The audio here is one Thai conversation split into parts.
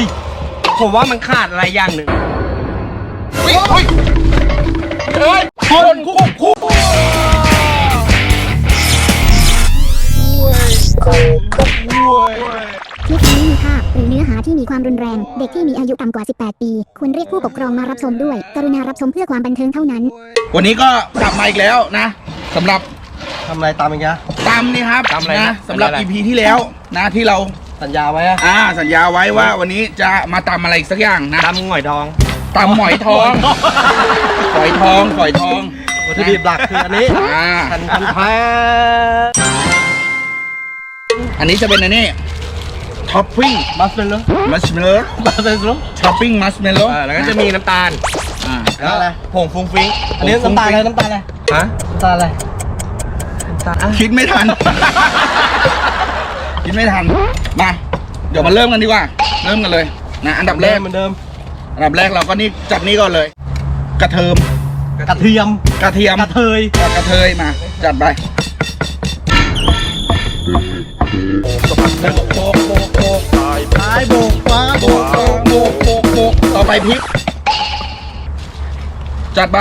ย ผมว่ามันขาดอะไรอย่างหนึ่งเฮ้ยเฮ้ยเฮ้ยคนคุกคุกคลิปนี้มีภาพหรือเนื้อหาที่มีความรุนแรง เด็กที่มีอายุต่ำกว่า 18 ปี ควรเรียกผู้ปกครองมารับชมด้วย กรุณารับชมเพื่อความบันเทิงเท่านั้น วันนี้ก็กลับมาอีกแล้วนะสำหรับทำอะไรตามอย่างเงี้ยตำนี่ครับตำอะไรนะนะสำหรับตำอะไร EP ที่แล้วนะที่เรา สัญญาไว้อะอ่าสัญญาไว้ว่าวันนี้จะมาตำอะไรอีกสักอย่างนะตำหงอยทองตำหมอยทองฝอยทองฝอยทองวัตถุดิบหลักคืออันนี้อ่าพันพันแพ้อันนี้จะเป็นอันนี้ท็อปปิ้งบัสเซนโลมัชเมลโล่บัสเซนโลท็อปปิ้งมัชเมลโล่แล้วก็จะมีน้ำตาลอ่าแล้วอะไรผงฟุ้งฟิ้งอันนี้ผงฟุ้งน้ำตาลฟิ้อะไรงน้ำตาลอะไรฮะน้ำตาลอะไรน้ำตาลอะคิดไม่ทัน คิดไม่ทัน มา เดี๋ยวมาเริ่มกันดีกว่า เริ่มกันเลยนะอันดับแรกเหมือนเดิม อันดับแรกเราก็นี่จัดนี่ก่อนเลย กระเทิมกระเทียมกระเทียมกระเทยอะกระเทยมา จัดไปโบกโบกโบกท้ายโบกฟ้าโบกโบกโบกโบกโบกต่อไปพริก จัดไป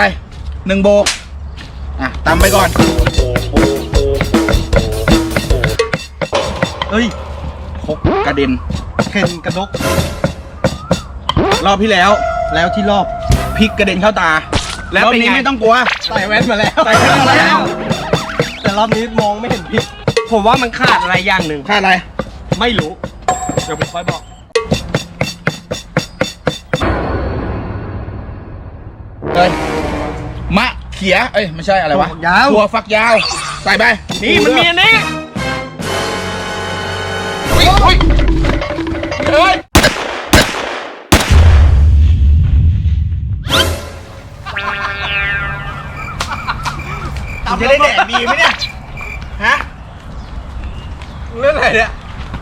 หนึ่งโบกอะตามไปก่อนเฮ้ย คกกระเด็นเข็นกระดก รอบที่แล้ว แล้วที่รอบพริกกระเด็นเข้าตา แล้วรอบเป็นนี้ไงไม่ต้องกลัวใส่แว่นมาแล้วใส่แว่นมาแล้ว แต่รอบนี้มองไม่เห็นพิษผมว่ามันขาดอะไรอย่างหนึ่งค่าอะไร ไม่รู้ เดี๋ยวผมค่อยบอกเลยมะเขียเอ้ย ไม่ใช่อะไรวะถั่วฝักยาว ถั่วฝักยาว ใส่ไป นี่มันมีอันนี้ เฮ้ยจะได้แดกดีไหมเนี่ย ฮะเรื่องอะไรเนี่ย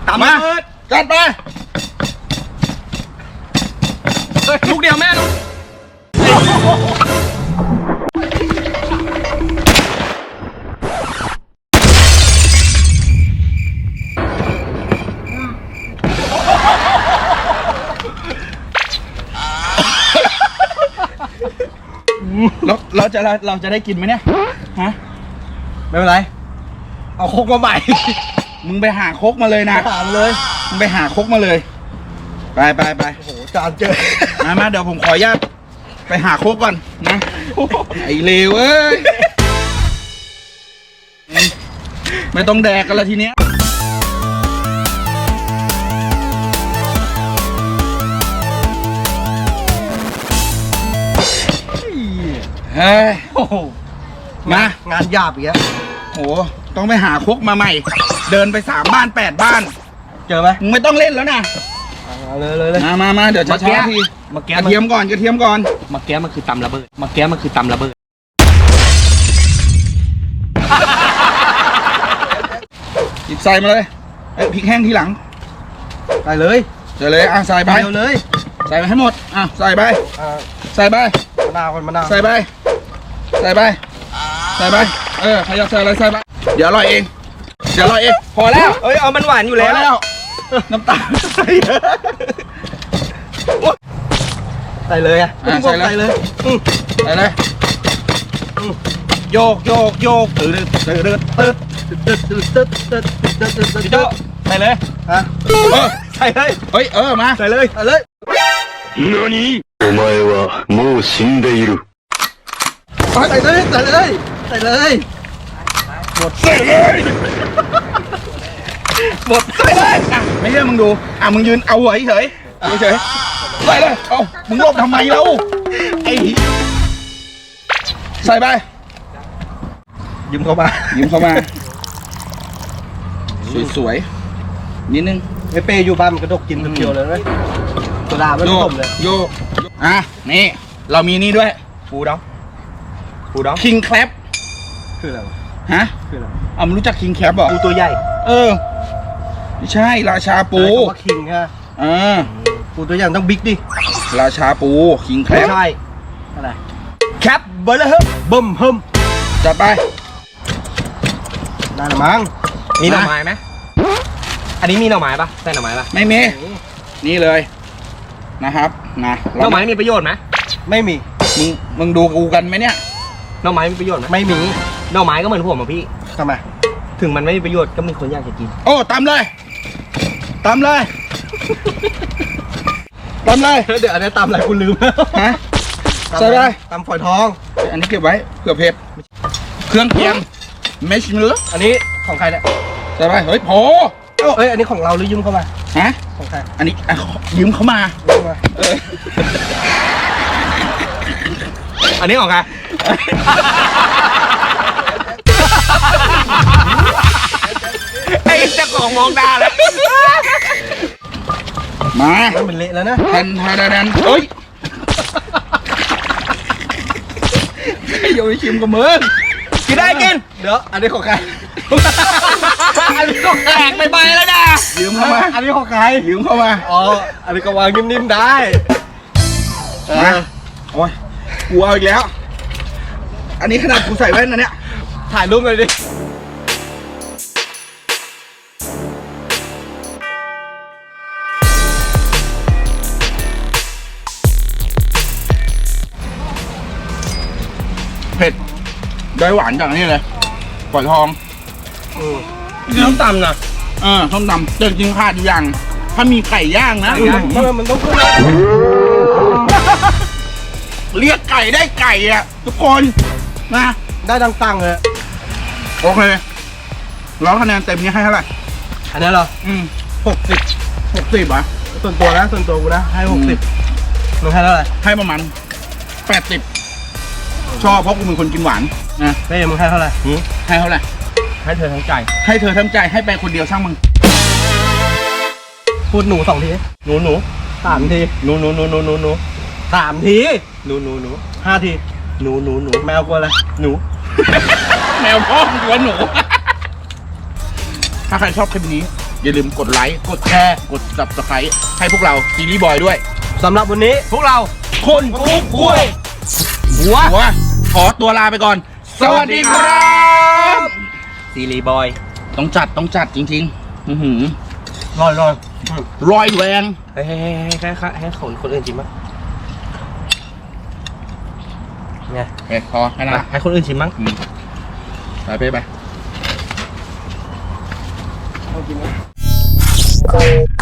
ตำมาเบิดจัดไปเฮ้ยลูกเดียวแม่ลูก เราเราจะเราจะได้กินไหมเนี่ยฮะไม่เป็นไร เอาโคกมาใหม่ มึงไปหาครกมาเลยนะถามเลยมึงไปหาครกมาเลย ไปไปไปโอ้โหจานเจอมามาเดี๋ยวผมขออนุญาตไปหาโคกก่อนนะไอ้เลวเอ้ยไม่ต้องแดกกันละทีเนี้ย เฮ้ยโอ้โหมางานหยาบอีกแล้วโห ต้องไปหาโคกมาใหม่ เดินไปสามบ้านแปดบ้านเจอไหมมึงไม่ต้องเล่นแล้วนะเอาเลยเลยเลยมามามาเดี๋ยวช้าช้าๆทีเมื่อกี้กระเทียมก่อนกระเทียมก่อนเมื่อกี้มันคือตำระเบิดเมื่อกี้มันคือตำระเบิดหยิบใส่มาเลยเอ้ยพริกแห้งทีหลัง ไปเลยใส่เลยอะใส่ไป เดียวเลย ใส่ไปให้หมด อะ ใส่ไป อ่าใส่ไป มะนาวคนมะนาวใส่ไป ใส่ไป ใส่ไป เออใครอยากใส่อะไรใส่ไป เดี๋ยวอร่อยเอง เดี๋ยวอร่อยเอง พอแล้วเอ้ยเอามันหวานอยู่แล้วแล้ว น้ำตาล ใส่เลยอะาใส่เลย อืมใส่เลยโยกโยกโยกตืดตืดตืดตืดตึ๊ดตึ๊ดตึ๊ดตึ๊ดตึ๊ดตึ๊ดตึ๊ดพี่โจตึ๊ดใส่เลย ฮะเออใส่เลยเฮ้ย เออ มา ใส่เลยใส่เลย 何お前はもう死んでいる。 ใส่เลยใส่เลยใส่เลย หมดใส่เลย หมดใส่เลย อ่ะไม่เชื่อมึงดู อ่ะ มึงยืนเอาไว้เฉยเอาเฉยใส่เลย เอามึงหลบทำไมเราไอ้ใส่ไป ยืมเข้ามา ยิ้มเข้ามา สวยๆ นิดนึง ไอเปย์อยู่บ้านมันกระดกกินเพียวๆเลยไหม โซดาไม่โยผกสมเลย โยกอะนี่เรามีนี่ด้วยปูดองปูดองคิงแคลปคืออะไรวะฮะคืออะไรเอามึงรู้จักคิงแคลปเหรอปูตัวใหญ่เออไม่ใช่ราชาปูอะไรคำว่าคิงฮะอ่าปูตัวใหญ่ต้องบิ๊กดิราชาปูคิงแคลไม่ปใช่อะไรแคปเบอร์เลอร์เฮิมเบิ่มเฮิมจัดไป ได้ละมั้งมีหน่อไม้ไหมอันนี้มีหน่อไม้ปะใส่หน่อไม้ปะไม่มีนี่เลย นะครับนะหน่อไม้มีประโยชน์ไหมไม่มีมึงมึงดูกูกันไหมเนี่ยหน่อไม้มีประโยชน์ไหมไม่มีหน่อไม้ก็เหมือนผมอะพี่ทำไมถึงมันไม่มีประโยชน์ก็มีคนอยากจะกิน โอ้ตามเลยตามเลยตามเลยเดี๋ยวอันนี้ตำอะไรคุณลืมแล้วฮะใส่ได้ตำฝอยทอง อันนี้เก็บไว้เผื่อเผ็ดเครื่องเคียงเมชมิลเลอร์อันนี้ของใครเนี่ยใส่ไปเฮ้ยโผ เอ้ยอันนี้ของเราหรือยืมเข้ามาฮะของใครอันนี้อะยืมเขามา ยืมมาเอออันนี้ของใครไอ้เจ้าของมองดาแล้วมามันเละแล้วนะทันทันทันเฮ้ยโยนชิมกับมึงกินได้กินเดี๋ยวอันนี้ของใคร อันนี้ของแขกไปไปแล้วนะยืมเข้ามา อันนี้ของใครยืมเข้ามาอ๋ออันนี้ก็วางนิ่มๆได้เอมาอโอ้ยกูเอาอีกแล้ว อันนี้ขนาดกูใส่แว่นนะเนี่ยถ่ายรูปเลยดิเผ็ดได้หวานจากอันนี้เลยปล่อยทอง อืมนี่ต้องตำนะเออส้มตำแต่จริงๆขาดอยู่อย่าง ถ้ามีไก่ย่างนะทำไมมันต้องขึ้นนะเรียกไก่ได้ไก่อะทุกคนนะได้ดังตังเลยโอเคร้อยคะแนนเต็มนี้ให้เท่าไหร่อันนี้เหรออืมหกสิบหกสิบอะส่วนตัวนะส่วนตัวกูนะให้อืหมกสิบมึงให้เท่าไหร่ให้ประมาณแปดสิบชอบเพราะกูเป็นคนกินหวานนะเฮ้ยมึงให้เท่าไหร่หืมให้เท่าไหร่ ให้เธอทั้งใจ ให้เธอทั้งใจให้ไปคนเดียวช่างมึงพูดหนูสองทีหนูหนูสามทีหนูหนูหนูหนูหนูหนูสามทีหนูหนูหนูห้าทีหนูหนูหนูแมวกลัวอะไรหนู แมวพ่อมึงกลัวหนู ถ้าใครชอบคลิปนี้ อย่าลืมกดไลค์กดแชร์กด subscribe ให้พวกเราซีรีส์บอยด้วย สำหรับวันนี้พวกเราคนกุ๊กกุ๊ยหัวหัวขอตัวลาไปก่อน สวัสดีครับ ซีรีบอย ต้องจัดต้องจัดจริง ๆ อือหือรอยรอยรอยแรงให้ให้ให้ให้ให้ให้คนคนอื่นชิมมั้งไงโอเคพอแค่นั้นละให้คนอื่นชิมมั้งอืมไปไปไป เอากินมั้ยคนกุ๊ก